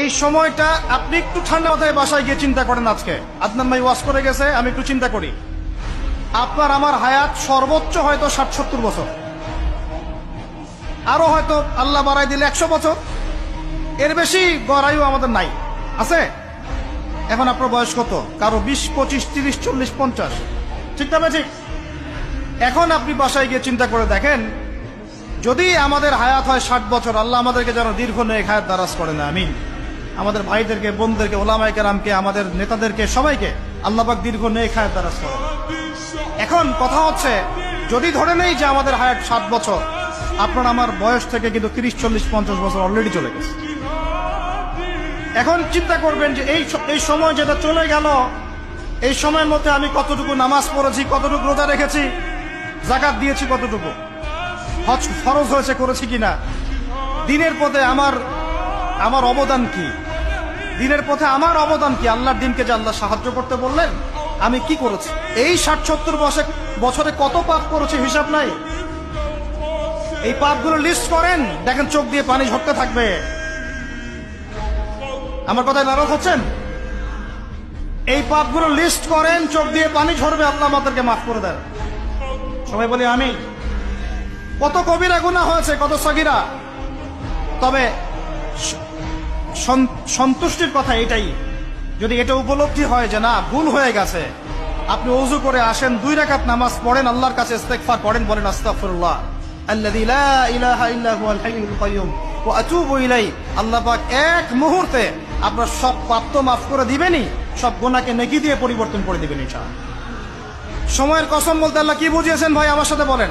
এই সময়টা আপনি একটু ঠান্ডা মাথায় বাসায় গিয়ে চিন্তা করেন আজকে। আদনান ভাই ওয়াশ করে গেছে, আমি একটু চিন্তা করি। আপনার আমার হায়াত সর্বোচ্চ হয়তো ষাট, সত্তর বছর। আরও হয়তো আল্লাহ বাড়াই দিলে একশো বছর। এর বেশি গড়াইও আমাদের নাই। আছে? এখন আপনার বয়স কত? কারও বিশ, পঁচিশ, তিরিশ, চল্লিশ, পঞ্চাশ। ঠিক না ঠিক? এখন আপনি বাসায় গিয়ে চিন্তা করে দেখেন, যদি আমাদের হায়াত হয় ষাট বছর, আল্লাহ আমাদেরকে যেন দীর্ঘ নেক হায়াত করে না আমি আমাদের ভাইদেরকে, বোনদেরকে ওলামাইকে রামকে আমাদের নেতাদেরকে, সবাইকে আল্লাহবাক দীর্ঘ নেক হায়াত দারাজ করে এখন কথা হচ্ছে, যদি ধরে নেই যে আমাদের হায়াত সাত বছর, আপনার আমার বয়স থেকে কিন্তু তিরিশ, চল্লিশ, পঞ্চাশ বছর অলরেডি চলে গেছে। এখন চিন্তা করবেন যে এই এই সময় যেটা চলে গেল, এই সময়ের মধ্যে আমি কতটুকু নামাজ পড়েছি, কতটুকু রোজা রেখেছি, জাকাত দিয়েছি কতটুকু, হজ ফরজ হয়েছে করেছি কিনা, দিনের পথে আমার আমার অবদান কি? দিনের পথে আমার অবদান কি? আল্লাহর দিনকে যে আল্লাহ সাহায্য করতে বললেন, আমি কি করেছি? এই ষাট সত্তর বছরে কত পাপ করেছি হিসাব নাই? এই পাপগুলো লিস্ট করেন, দেখেন চোখ দিয়ে পানি ঝরতে থাকবে। আমার কথায় নারাজ হচ্ছেন? এই পাপগুলো লিস্ট করেন, চোখ দিয়ে পানি ঝরবে, আল্লাহ আমাদেরকে মাফ করে দেন। সবাই বলি আমি কত কবিরা গুণা হয়েছে, কত সগিরা। তবে সন্তুষ্টির কথা এটাই। যদি এটা উপলব্ধি হয় যে না, ভুল হয়ে গেছে, আপনি অজু করে আসেন, দুই রাকাত নামাজ পড়েন, আল্লাহর কাছে ইস্তেগফার পড়েন বলেন ইলাই আল্লাহ এক মুহূর্তে আপনার সব মাফ করে সব গুনাহকে নেকি দিয়ে পরিবর্তন করে দিবেন সময়ের কসম বলতে আল্লাহ কি বুঝিয়েছেন ভাই, আমার সাথে বলেন।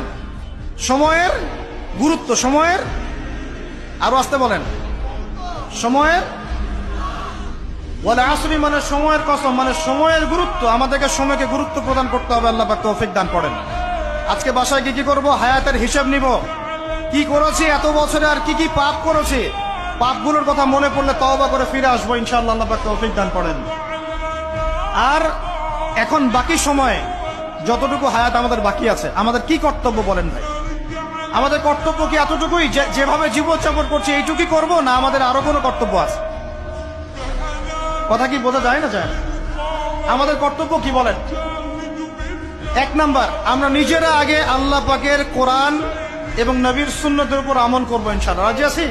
সময়ের গুরুত্ব, সময়ের, আরও আসতে বলেন। সময়ের বলে আসরি মানে সময়ের কসম মানে সময়ের গুরুত্ব। আমাদেরকে সময়কে গুরুত্ব প্রদান করতে হবে, আল্লাহ পাক তৌফিক দান করেন। আজকে বাসায় কি কি করব? হায়াতের হিসাব নিব। কি করেছি? এত বছরে আর কি কি পাপ করেছি? পাপগুলোর কথা মনে পড়লে তওবা করে ফিরে আসব, ইনশাআল্লাহ আল্লাহ পাক তৌফিক দান করেন। আর এখন বাকি সময়ে যতটুকু হায়াত আমাদের বাকি আছে, আমাদের কি কর্তব্য বলেন ভাই? আমাদের কর্তব্য কি এতটুকুই? যেভাবে জীবনযাপন করছি, এইটুকুই করব? না আমাদের আরও কোনো কর্তব্য আছে? কথা কি বোঝা যায় না যায়? আমাদের কর্তব্য কি বলেন? এক নাম্বার, আমরা নিজেরা আগে আল্লাহ পাকের কোরআন এবং নবীর সুন্নতের উপর আমল করব ইনশাল্লাহ রাজি আছি?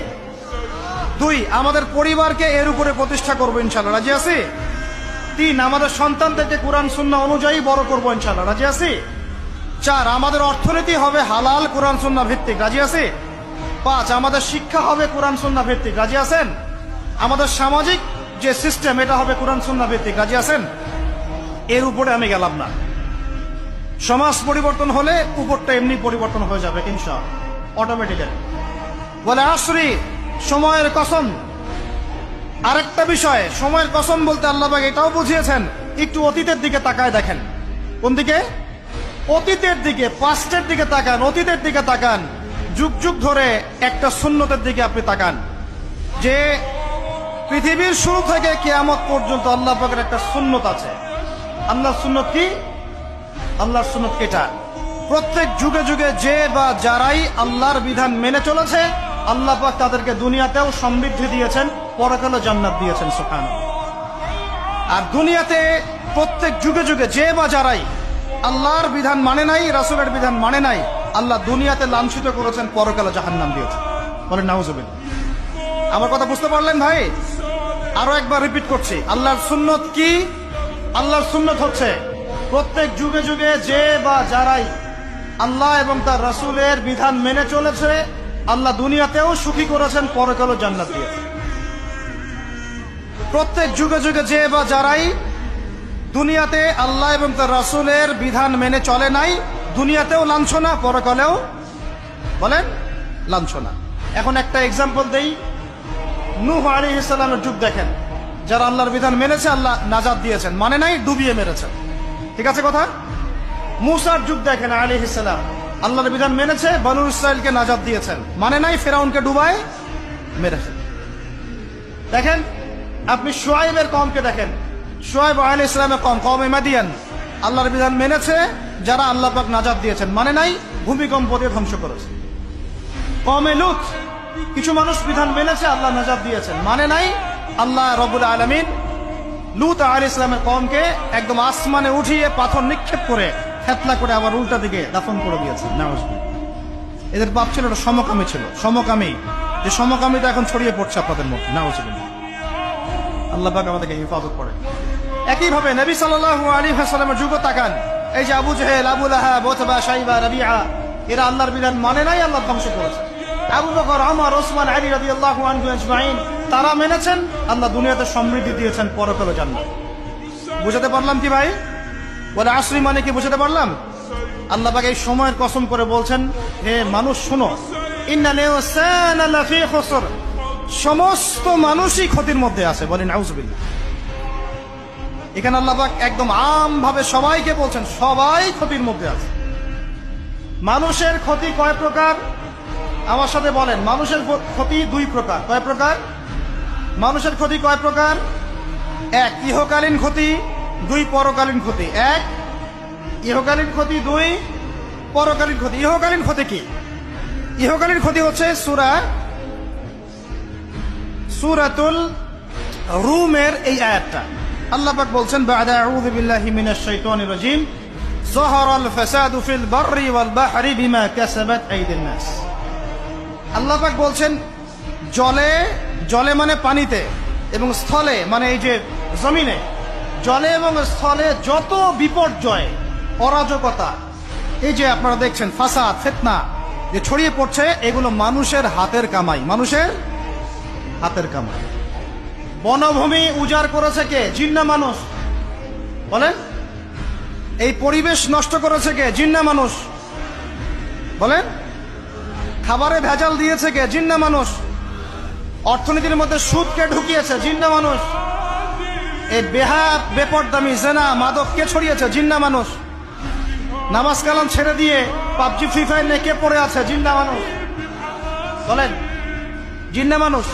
দুই, আমাদের পরিবারকে এর উপরে প্রতিষ্ঠা করব ইনশাল্লাহ রাজি আছি? তিন, আমাদের সন্তানদেরকে কোরআন সুন্না অনুযায়ী বড় করব ইনশাল্লাহ রাজি আছি? চার, আমাদের অর্থনীতি হবে হালাল কোরআন সুন্না ভিত্তিক। রাজি আছে? পাঁচ, আমাদের শিক্ষা হবে কোরআন সুন্না ভিত্তিক। রাজি আছেন? আমাদের সামাজিক যে সিস্টেম, এটা হবে কোরআন সুন্না ভিত্তিক। রাজি আছেন? এর উপরে আমি গেলাম না। সমাজ পরিবর্তন হলে উপরটা এমনি পরিবর্তন হয়ে যাবে ইনশা অটোমেটিক্যালি বলে, আসরি, সময়ের কসম। আরেকটা বিষয়, সময়ের কসম বলতে আল্লাহবাগ এটাও বুঝিয়েছেন, একটু অতীতের দিকে তাকায় দেখেন। কোন দিকে? অতীতের দিকে পাস্টের দিকে তাকান, অতীতের দিকে তাকান। যুগ যুগ ধরে একটা সুন্নতের দিকে আপনি তাকান। যে পৃথিবীর শুরু থেকে কেয়ামত পর্যন্ত আল্লাহ পাকের একটা সুন্নত আছে। আল্লাহ সুন্নত কি? আল্লাহর সুন্নত এটা। প্রত্যেক যুগে যুগে যে বা যারাই আল্লাহর বিধান মেনে চলেছে, আল্লাহ পাক তাদেরকে দুনিয়াতেও সমৃদ্ধি দিয়েছেন পরকালে জান্নাত দিয়েছেন সুখান আর দুনিয়াতে প্রত্যেক যুগে যুগে যে বা যারাই আল্লাহর বিধান মানে নাই, রাসুলের বিধান মানে নাই। আল্লাহ দুনিয়াতে লাঞ্ছিত করেছেন, পরকালে জাহান্নাম দিয়েছেন। বলেন নাউজুবিল আমার কথা বুঝতে পারলেন ভাই? আরও একবার রিপিট করছি। আল্লাহর সুন্নত কি? আল্লাহর সুন্নত হচ্ছে প্রত্যেক যুগে যুগে যে বা যারাই আল্লাহ এবং তার রাসূলের বিধান মেনে চলেছে, আল্লাহ দুনিয়াতেও সুখী করেছেন, পরকালও জান্নাত দিয়েছেন। প্রত্যেক যুগে যুগে যে বা যারাই দুনিয়াতে আল্লাহ এবং তার রাসূলের বিধান মেনে চলে নাই, দুনিয়াতেও লাঞ্ছনা, পরকালেও বলেন লাঞ্ছনা। এখন একটা এক্সাম্পল দেই। নূহ আলী ইসলামের যুগ দেখেন, যারা আল্লাহর বিধান মেনেছে, আল্লাহ নাজাদ দিয়েছেন। মানে নাই, ডুবিয়ে মেরেছেন। ঠিক আছে কথা? মুসার যুগ দেখেন আলী ইসলাম আল্লাহর বিধান মেনেছে, বনু ইসরায়েলকে নাজাদ দিয়েছেন। মানে নাই, ফেরাউনকে ডুবায় মেরেছেন দেখেন, আপনি সোয়াইবের কমকে দেখেন সোয়াইব আলী ইসলামের কম কম মাদিয়ান। আল্লাহর বিধান মেনেছে, যারা আল্লাহ পাক নাজাদ দিয়েছেন। মানে নাই, ভূমিকম্প দিয়ে ধ্বংস করেছে। কমে লুত, কিছু মানুষ বিধান মেনেছে, আল্লাহ নাজাদ দিয়েছেন। মানে নাই, আল্লাহ রবুল আলমিন লুত আল ইসলামের কমকে একদম আসমানে উঠিয়ে পাথর নিক্ষেপ করে ফেতলা করে আবার উল্টা দিকে দাফন করে দিয়েছে। এদের বাপ ছিল ওটা সমকামী ছিল। সমকামী। যে সমকামীটা এখন ছড়িয়ে পড়ছে আপনাদের মধ্যে। নাউজুবিল্লাহ। আল্লাহ পাক আমাদেরকে হেফাজত করে একইভাবে নবী সাল্লাল্লাহু আলাইহি ওয়াসাল্লামের যুগ তাকান। এই যে আবু জেহেল, আবু লাহাব, ওতবা, শাইবা রাবিআ এরা আল্লাহর বিধান মানে নাই, আল্লাহ ধ্বংস করেছে। আবু বকর, ওমর, ওসমান, আলী রাদিয়াল্লাহু আনহু আজমাইন, তারা মেনেছেন, আল্লাহ দুনিয়াতে সমৃদ্ধি দিয়েছেন পরকালে জান্নাত। বুঝাতে পারলাম কি ভাই? বলে আসরি মানে কি বুঝাতে পারলাম? আল্লাহ পাক এই সময়ের কসম করে বলছেন, হে মানুষ শুনো সমস্ত মানুষই ক্ষতির মধ্যে আছে, বলেন আউজুবিল্লাহ এখানে আল্লাহ পাক একদম আম ভাবে সবাইকে বলছেন, সবাই ক্ষতির মধ্যে আছে। মানুষের ক্ষতি কয় প্রকার? আমার সাথে বলেন, মানুষের ক্ষতি দুই প্রকার। কয় প্রকার? মানুষের ক্ষতি কয় প্রকার? এক, ইহকালীন ক্ষতি, দুই, পরকালীন ক্ষতি। এক, ইহকালীন ক্ষতি, দুই, পরকালীন ক্ষতি। ইহকালীন ক্ষতি কি? ইহকালীন ক্ষতি হচ্ছে সুরা, সুরাতুল রুমের এই আয়াতটা। আল্লাপাক বলছেন, বাদা আউযু বিল্লাহি মিনাশ শাইতানির রাজিম। যহরাল ফাসাদু ফিল বাররি ওয়াল বাহরি বিমা কাসাবাত বলছেন, জলে জলে মানে পানিতে এবং স্থলে মানে এই যে জমিনে। জলে এবং স্থলে যত বিপর্যয়, অরাজকতা, এই যে আপনারা দেখছেন ফাসাদ, ফেতনা যে ছড়িয়ে পড়ছে, এগুলো মানুষের হাতের কামাই, মানুষের হাতের কামাই। বনভূমি উজাড় করেছে কে? জিন্না মানুষ। বলেন? এই পরিবেশ নষ্ট করেছে কে? জিন্না মানুষ। বলেন? খাবারে ভেজাল দিয়েছে কে? জিন্না মানুষ। অর্থনীতির মধ্যে সুদকে ঢুকিয়েছে? জিন্না মানুষ। এই বেহা, বেপরদামি, জেনা, মাদক কে ছড়িয়েছে? জিন্না মানুষ। নামাজ কালাম ছেড়ে দিয়ে পাবজি, ফ্রি ফায়ার নিয়ে কে পড়ে আছে? জিন্না মানুষ। বলেন? জিন্না মানুষ।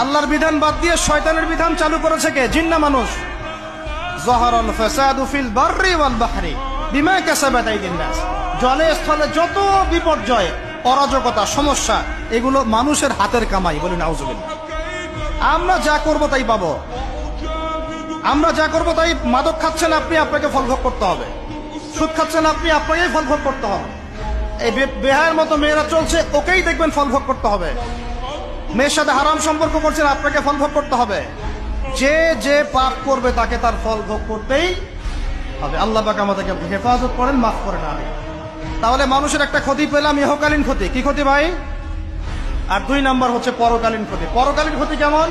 আল্লাহর বিধান বাদ দিয়ে শয়তানের বিধান চালু করেছে কে? জিন্না মানুষ। জহরল ফাসাদু ফিল বাররি ওয়াল বাহরি। বিমা কাসাবাত আইদিন নাস। জলে স্থলে যত বিপর্যয়, অরাজকতা, সমস্যা, এগুলো মানুষের হাতের কামাই বলে নাউজুবিল্লাহ আমরা যা করব তাই পাবো। আমরা যা করব তাই মাদক খাচ্ছেন আপনি, আপনাকে ফল ভোগ করতে হবে। সুদ খাচ্ছেন আপনি, আপনাকেই ফল ভোগ করতে হবে। এই বেহায়ের মতো মেয়েরা চলছে, ওকেই দেখবেন ফল ভোগ করতে হবে। মেয়ের সাথে হারাম সম্পর্ক করছেন, আপনাকে ফল ভোগ করতে হবে। যে যে পাপ করবে, তাকে তার ফল ভোগ করতেই হবে। আল্লাহ পাক আমাদেরকে হেফাজত করেন, মাফ করেন আমি তাহলে মানুষের একটা ক্ষতি পেলাম, ইহকালীন ক্ষতি। কি ক্ষতি ভাই? আর দুই নাম্বার হচ্ছে পরকালীন ক্ষতি। পরকালীন ক্ষতি কেমন?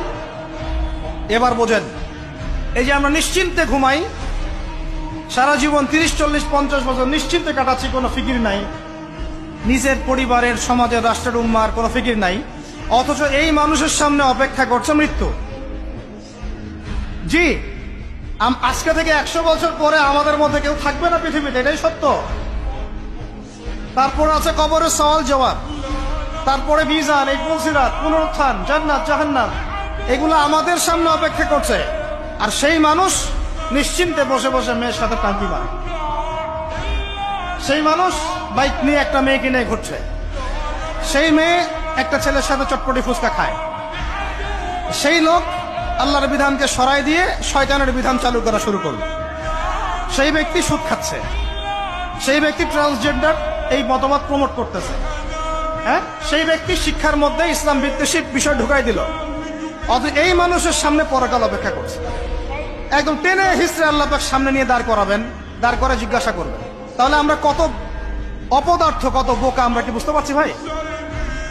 এবার বোঝেন। এই যে আমরা নিশ্চিন্তে ঘুমাই, সারা জীবন তিরিশ, চল্লিশ, পঞ্চাশ বছর নিশ্চিন্তে কাটাচ্ছি, কোনো ফিকির নাই। নিজের পরিবারের, সমাজের, রাষ্ট্রের উম্মার কোনো ফিকির নাই। অথচ এই মানুষের সামনে অপেক্ষা করছে মৃত্যু। জি আজকে থেকে একশো বছর পরে আমাদের মধ্যে কেউ থাকবে না পৃথিবীতে, এটাই সত্য। তারপর আছে কবরের সওয়াল জবাব। তারপরে মিজান, এই ফুলসিরাত পুনরুত্থান, জান্নাত, জাহান্নাম, এগুলো আমাদের সামনে অপেক্ষা করছে। আর সেই মানুষ নিশ্চিন্তে বসে বসে মেয়ের সাথে টাঙ্কি মারে। সেই মানুষ বাইক নিয়ে একটা মেয়ে কিনে ঘুরছে। সেই মেয়ে একটা ছেলের সাথে চটপটি ফুচকা খায়। সেই লোক আল্লাহর বিধানকে সরাই দিয়ে শয়তানের বিধান চালু করা শুরু করল। সেই ব্যক্তি সুদ খাচ্ছে। সেই ব্যক্তি ট্রান্সজেন্ডার এই মতামত প্রমোট করতেছে। হ্যাঁ? সেই ব্যক্তি শিক্ষার মধ্যে ইসলাম বিদ্বেষী বিষয় ঢুকাই দিল। এই মানুষের সামনে পরকাল অপেক্ষা করছে। একদম টেনে হিস্ট্রি আল্লাহ পাক সামনে নিয়ে দাঁড় করাবেন, দাঁড় করে জিজ্ঞাসা করবেন। তাহলে আমরা কত অপদার্থ, কত বোকা আমরা কি বুঝতে পারছি ভাই?